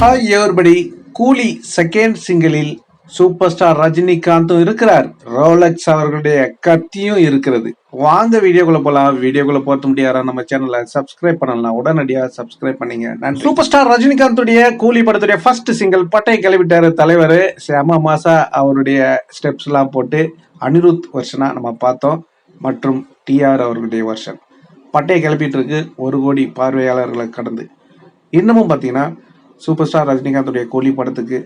Hi everybody Coolie second சிங்கிளில் super star ரஜினிகாந்தும் இருக்கிறார். ரோலக்ஸ் அவர்களுடைய கத்தியும் இருக்கிறது. வாங்க வீடியோக்குள்ள போலாம். வீடியோக்குள்ள போறது முடியாரா? நம்ம சேனலை சப்ஸ்கிரைப் பண்ணலாம். உடனடியா சப்ஸ்கிரைப் பண்ணீங்க. நன்றி. சூப்பர் ஸ்டார் ரஜினிகாந்துடைய கூலி படத்துடைய ஃபர்ஸ்ட் சிங்கிள் பட்டை கிளப்பிட்டாரு தலைவர். செம மாசா அவருடைய ஸ்டெப்ஸ் எல்லாம் போட்டு அனிருத் வருஷனா நம்ம பார்த்தோம். மற்றும் டிஆர் அவர்களுடைய வருஷன் பட்டையை கிளப்பிட்டு இருக்கு. ஒரு கோடி பார்வையாளர்களை கடந்து. இன்னமும் பார்த்தீங்கன்னா சூப்பர் ஸ்டார் ரஜினிகாந்துடைய கோலி படத்துக்கு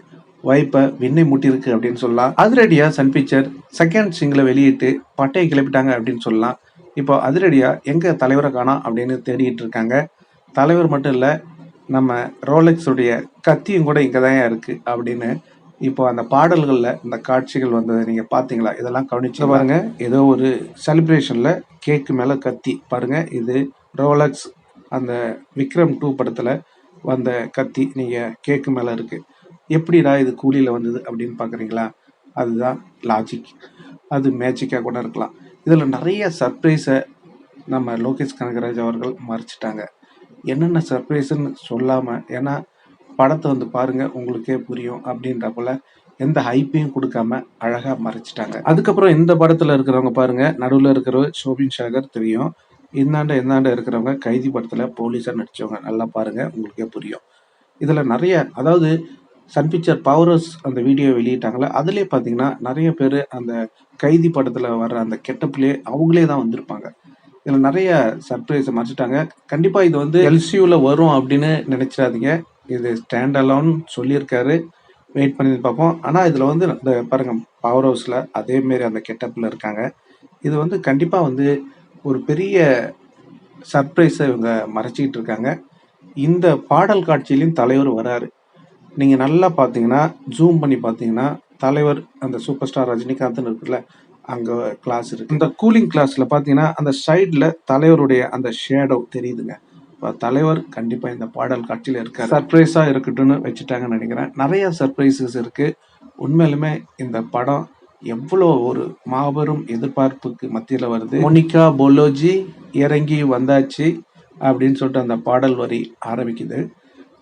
வாய்ப்பை விண்ணை முட்டியிருக்கு அப்படின்னு சொல்லலாம். அதிரடியா சன் பிக்சர் செகண்ட் சிங்கில் வெளியிட்டு பட்டையை கிளப்பிட்டாங்க அப்படின்னு சொல்லலாம். இப்போ அதிரடியா எங்கே தலைவரை காணா அப்படின்னு தேடிட்டு இருக்காங்க. தலைவர் மட்டும் இல்லை நம்ம ரோலெக்ஸுடைய கத்தியும் கூட இங்கே தான் இருக்குது அப்படின்னு இப்போ அந்த பாடல்களில் இந்த காட்சிகள் வந்ததை நீங்கள் பார்த்தீங்களா இதெல்லாம் கவனிச்சு பாருங்க ஏதோ ஒரு செலிப்ரேஷனில் கேக்கு மேலே கத்தி. பாருங்க இது ரோலக்ஸ் அந்த விக்ரம் டூ படத்தில் வந்த கத்தி நீங்கள் கேக்கு மேலே இருக்குது எப்படிடா இது கூலியில் வந்தது அப்படின்னு பார்க்குறீங்களா அதுதான் லாஜிக் அது மேஜிக்காக கூட இருக்கலாம். இதில் நிறைய சர்ப்ரைஸை நம்ம லோகேஷ் கனகராஜ் அவர்கள் மறைச்சிட்டாங்க. என்னென்ன சர்ப்ரைஸுன்னு சொல்லாமல் ஏன்னா படத்தை வந்து பாருங்கள் உங்களுக்கே புரியும் அப்படின்றப்பல எந்த ஹைப்பையும் கொடுக்காம அழகாக மறைச்சிட்டாங்க. அதுக்கப்புறம் இந்த படத்தில் இருக்கிறவங்க பாருங்கள் நடுவில் இருக்கிறவர் ஷோபின் சாகர் தெரியும். இந்தாண்ட இந்தாண்ட இருக்கிறவங்க கைதி படத்தில் போலீஸாக நடிச்சவங்க. நல்லா பாருங்கள் உங்களுக்கே புரியும். இதில் நிறைய அதாவது சன் பிக்சர் பவர்ஸ் அந்த வீடியோ வெளியிட்டாங்களே அதுலேயே பார்த்தீங்கன்னா நிறைய பேர் அந்த கைதி படத்தில் வர்ற அந்த கெட்டப்லயே அவங்களே தான் வந்திருப்பாங்க. இதில் நிறைய சர்ப்ரைஸை மறைச்சிட்டாங்க. கண்டிப்பாக இது வந்து எல்சியூவில் வரும் அப்படின்னு நினச்சிடாதீங்க. இது ஸ்டாண்ட் அலோன் சொல்லியிருக்காரு. வெயிட் பண்ணி பார்ப்போம். ஆனால் இதில் வந்து இந்த பாருங்கள் பவர் ஹவுஸில் அதேமாரி அந்த கெட்டப்பில் இருக்காங்க. இது வந்து கண்டிப்பாக வந்து ஒரு பெரிய சர்ப்ரைஸை இவங்க மறைச்சிக்கிட்டு இருக்காங்க. இந்த பாடல் காட்சியிலையும் தலைவர் வராரு. நீங்கள் நல்லா பார்த்தீங்கன்னா ஜூம் பண்ணி பார்த்தீங்கன்னா தலைவர் அந்த சூப்பர் ஸ்டார் ரஜினிகாந்த்னு இருக்குல்ல அங்கே கிளாஸ் இருக்குது இந்த கூலிங் கிளாஸில் பார்த்தீங்கன்னா அந்த சைடில் தலைவருடைய அந்த ஷேடோ தெரியுதுங்க. இப்போ தலைவர் கண்டிப்பாக இந்த பாடல் காட்சியில் இருக்கார். சர்ப்ரைஸாக இருக்கட்டும்னு வச்சுட்டாங்கன்னு நினைக்கிறேன். நிறைய சர்ப்ரைசஸ் இருக்குது உண்மையிலுமே இந்த படம் எவ்வளோ ஒரு மாபெரும் எதிர்பார்ப்புக்கு மத்தியில் வருது? மோனிகா பொலோஜி இறங்கி வந்தாச்சு அப்படின்னு சொல்லிட்டு அந்த பாடல் வரி ஆரம்பிக்குது.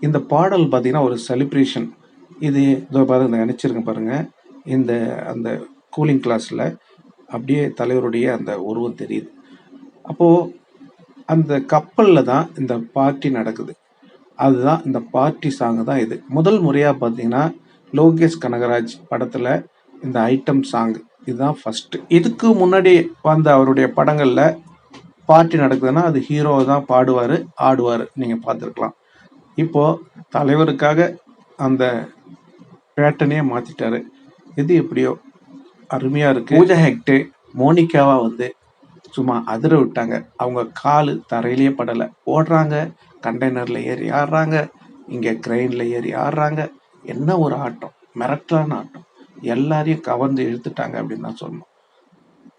இந்த பாடல் பார்த்தீங்கன்னா ஒரு செலிப்ரேஷன் இது இதோ பாருங்க நினச்சிருக்கேன் பாருங்க. இந்த அந்த கூலிங் கிளாஸில் அப்படியே தலைவருடைய அந்த உருவம் தெரியுது. அப்போது அந்த கப்பலில் தான் இந்த பார்ட்டி நடக்குது. அதுதான் இந்த பார்ட்டி சாங் தான் இது. முதல் முறையாக பார்த்தீங்கன்னா லோகேஷ் கனகராஜ் படத்தில் இந்த ஐட்டம் சாங் இதுதான் ஃபஸ்ட்டு இதுக்கு முன்னாடி வந்த அவருடைய படங்களில் பார்ட்டி நடக்குதுன்னா அது ஹீரோ தான் பாடுவார் ஆடுவார். நீங்கள் பார்த்துருக்கலாம். இப்போ தலைவருக்காக அந்த பேட்டனையே மாற்றிட்டாரு இது எப்படியோ அருமையாக இருக்குது பூஜா ஹெக்டே மோனிகாவாக வந்து சும்மா அதிர விட்டாங்க. அவங்க கால் தரையிலேயே படலை. ஓடுறாங்க கண்டெய்னரில் ஏறி ஆடுறாங்க இங்கே கிரெயினில் ஏறி ஆடுறாங்க. என்ன ஒரு ஆட்டம்? மிரட்டலான ஆட்டம். எல்லாரையும் கவர்ந்து இழுத்துட்டாங்க அப்படின்னு தான் சொல்லணும்.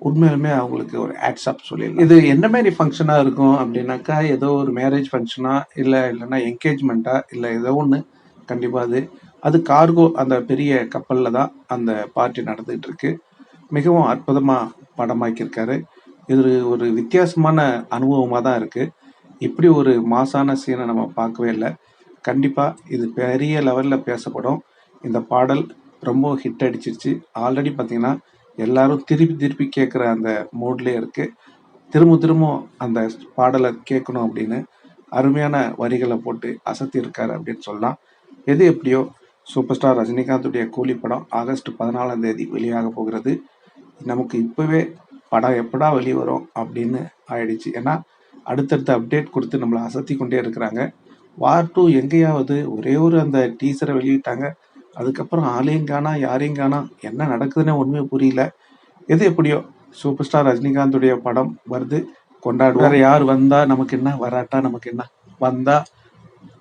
உண்மையிலுமே அவங்களுக்கு ஒரு ஆட்ஸ்அப் சொல்லிடலாம். இது என்ன மாதிரி ஃபங்க்ஷனாக இருக்கும் அப்படின்னாக்கா ஏதோ ஒரு மேரேஜ் ஃபங்க்ஷனா இல்லை இல்லைன்னா என்கேஜ்மெண்ட்டா இல்லை ஏதோ ஒன்று கண்டிப்பாக அது அது கார்கோ அந்த பெரிய கப்பலில் தான் அந்த பார்ட்டி நடந்துகிட்டு இருக்கு. மிகவும் அற்புதமாக படமாக்கியிருக்காரு. இது ஒரு வித்தியாசமான அனுபவமாக தான் இருக்குது இப்படி ஒரு மாசான சீனை நம்ம பார்க்கவே இல்லை. கண்டிப்பாக இது பெரிய லெவலில் பேசப்படும். இந்த பாடல் ரொம்ப ஹிட் அடிச்சிருச்சு. ஆல்ரெடி பார்த்தீங்கன்னா எல்லாரும் திருப்பி திருப்பி கேட்குற அந்த மூட்லேயே இருக்குது திரும்ப திரும்ப அந்த பாடலை கேட்கணும் அப்படின்னு அருமையான வரிகளை போட்டு அசத்தி இருக்காரு அப்படின்னு சொல்லலாம். எது எப்படியோ சூப்பர் ஸ்டார் ரஜினிகாந்துடைய கூலி படம் ஆகஸ்ட் பதினாலாம் தேதி வெளியாக போகிறது. நமக்கு இப்போவே படம் எப்படா வெளியே வரும் அப்படின்னு ஆயிடுச்சு. ஏன்னா அடுத்தடுத்த அப்டேட் கொடுத்து நம்மளை அசத்தி கொண்டே இருக்கிறாங்க. வார் டூ எங்கேயாவது ஒரே ஒரு அந்த டீசரை வெளியிட்டாங்க. அதுக்கப்புறம் ஆளையும் காணா யாரையும் காணா என்ன நடக்குதுன்னு ஒண்ணுமே புரியல. எது எப்படியோ சூப்பர் ஸ்டார் ரஜினிகாந்துடைய படம் வருது. கொண்டாடுவார் யார் வந்தா நமக்கு என்ன? வராட்டா நமக்கு என்ன? வந்தா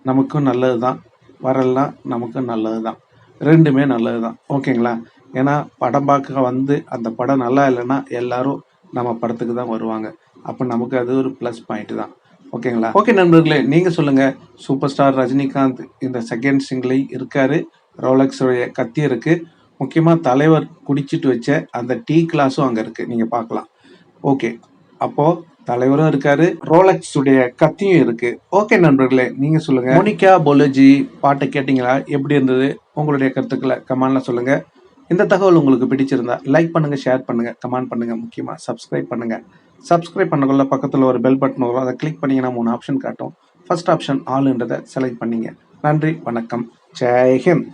நமக்கும் நல்லதுதான். வரலாம் நமக்கும் நல்லதுதான். ரெண்டுமே நல்லதுதான். ஓகேங்களா? ஏன்னா படம் பார்க்க வந்து அந்த படம் நல்லா இல்லைன்னா எல்லாரும் நம்ம படத்துக்கு தான் வருவாங்க. அப்போ நமக்கு அது ஒரு ப்ளஸ் பாயிண்ட் தான். ஓகேங்களா? ஓகே நண்பர்களே நீங்க சொல்லுங்க. சூப்பர் ஸ்டார் ரஜினிகாந்த் இந்த செகண்ட் சிங்கிளை இருக்காரு. ரோலெக்ஸுடைய கத்தி இருக்குது முக்கியமாக தலைவர் குடிச்சிட்டு வச்ச அந்த டீ கிளாஸும் அங்கே இருக்குது நீங்கள் பார்க்கலாம். ஓகே. அப்போது தலைவரும் இருக்காரு ரோலக்ஸ் உடைய கத்தியும் இருக்கு. ஓகே நண்பர்களே நீங்க சொல்லுங்க. மோனிகா பொலஜி பாட்டை கேட்டீங்களா? எப்படி இருந்தது? உங்களுடைய கருத்துக்களை கமெண்ட்ல சொல்லுங்க. இந்த தகவல் உங்களுக்கு பிடிச்சிருந்தா லைக் பண்ணுங்க ஷேர் பண்ணுங்க கமெண்ட் பண்ணுங்க. முக்கியமா சப்ஸ்கிரைப் பண்ணுங்க. சப்ஸ்கிரைப் பண்ணக்குள்ள பக்கத்தில் ஒரு பெல் பட்டன் வரும். அதை கிளிக் பண்ணீங்கன்னா மூணு ஆப்ஷன் காட்டும். ஃபர்ஸ்ட் ஆப்ஷன் ஆளுன்றதை செலக்ட் பண்ணீங்க. நன்றி வணக்கம். 是啊，你看。